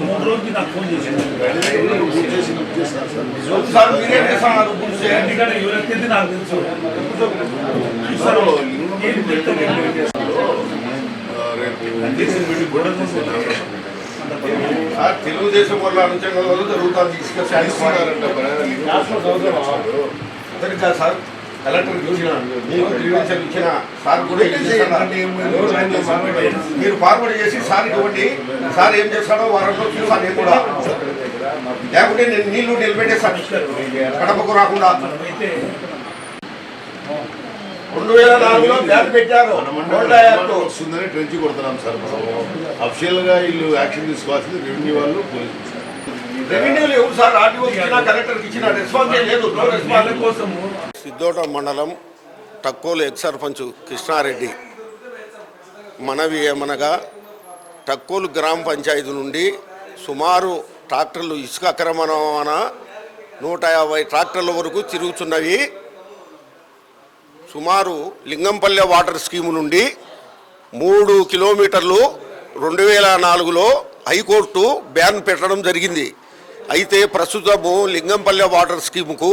మూడు రోజులకి నాకు ఫోన్ చేసింది సార్ మీరేం చేస్తున్నారు ఎందుకంటే నాకు తెలుసు సార్, ఏం చెప్తాను? తెలుగుదేశం వల్ల అనుచంగా జరుగుతుంది తీసుకొచ్చి సార్ కలెక్టర్ ఇచ్చిన మీకు గ్రీవెన్సీలు ఇచ్చిన సార్ కూడా? మీరు ఫార్వర్డ్ చేసి సార్ ఇవ్వండి. సార్ ఏం చేస్తాడో వారంలో చూసాను నేను కూడా. లేకుంటే నేను నీళ్ళు నిలబెట్టేస్తాను కడపకు రాకుండా. రెండు వేల నాలుగులో బ్యాన్ పెట్టారు. వస్తుందని ట్రెంచి కొడుతున్నాం సార్ మనము అఫిషియల్గా వీళ్ళు యాక్షన్ తీసుకోవాల్సింది రెవెన్యూ వాళ్ళు పోలీసు సార్ ఆర్టీఓ ఇచ్చిన కలెక్టర్కి ఇచ్చిన రెస్పాన్స్ లేదు. నో వాళ్ళ రెస్పాన్స్ కోసము సిద్ధోట మండలం టక్కోలు ఎక్స్ సర్పంచ్ కృష్ణారెడ్డి మనవి ఏమనగా టక్కోలు గ్రామ పంచాయతీ నుండి సుమారు ట్రాక్టర్లు ఇసుక అక్రమ రవాణా నూట యాభై ట్రాక్టర్ల వరకు తిరుగుతున్నవి. సుమారు లింగంపల్లె వాటర్ స్కీము నుండి మూడు కిలోమీటర్లు రెండు వేల నాలుగులో హైకోర్టు బ్యాన్ పెట్టడం జరిగింది. అయితే ప్రస్తుతము లింగంపల్లె వాటర్ స్కీమ్కు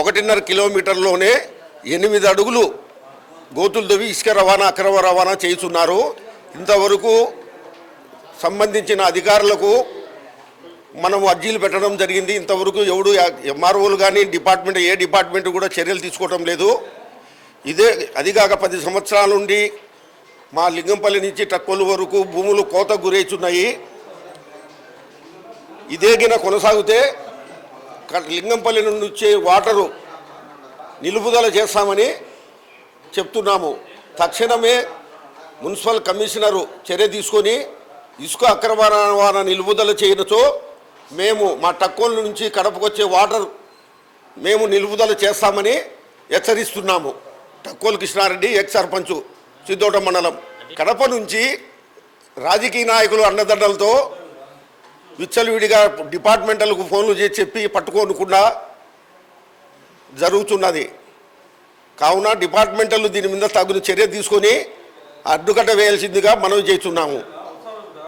ఒకటిన్నర కిలోమీటర్లోనే ఎనిమిది అడుగులు గోతులు తవ్వి ఇసుక రవాణా అక్రమ రవాణా చేస్తున్నారు. ఇంతవరకు సంబంధించిన అధికారులకు మనం అర్జీలు పెట్టడం జరిగింది. ఇంతవరకు ఎవడు ఎంఆర్ఓలు కానీ డిపార్ట్మెంట్ ఏ డిపార్ట్మెంట్ కూడా చర్యలు తీసుకోవటం లేదు. ఇదే అదిగాక పది సంవత్సరాల నుండి మా లింగంపల్లి నుంచి టక్కొలు వరకు భూములు కోత గురవుతున్నాయి ఇదే గిన కొనసాగితే లింగంపల్లి నుండి వచ్చే వాటరు నిలుపుదల చేస్తామని చెప్తున్నాము. తక్షణమే మున్సిపల్ కమిషనరు చర్య తీసుకొని ఇసుక అక్రమ రవాణా నిలుపుదల చేయడంతో మేము మా టక్కోల నుంచి కడపకొచ్చే వాటర్ మేము నిలుపుదల చేస్తామని హెచ్చరిస్తున్నాము. టక్కోలు కృష్ణారెడ్డి ఎక్స్ సర్పంచ్ సిద్ధోట మండలం. కడప నుంచి రాజకీయ నాయకులు అండదండలతో విచ్చలవిడిగా డిపార్ట్మెంటల్కు ఫోన్లు చేసి చెప్పి పట్టుకోనుకుండా జరుగుతున్నది. కావున డిపార్ట్మెంటల్ దీని మీద తగిన చర్య తీసుకొని అడ్డుకట్ట వేయాల్సిందిగా మనవి చేస్తున్నాము.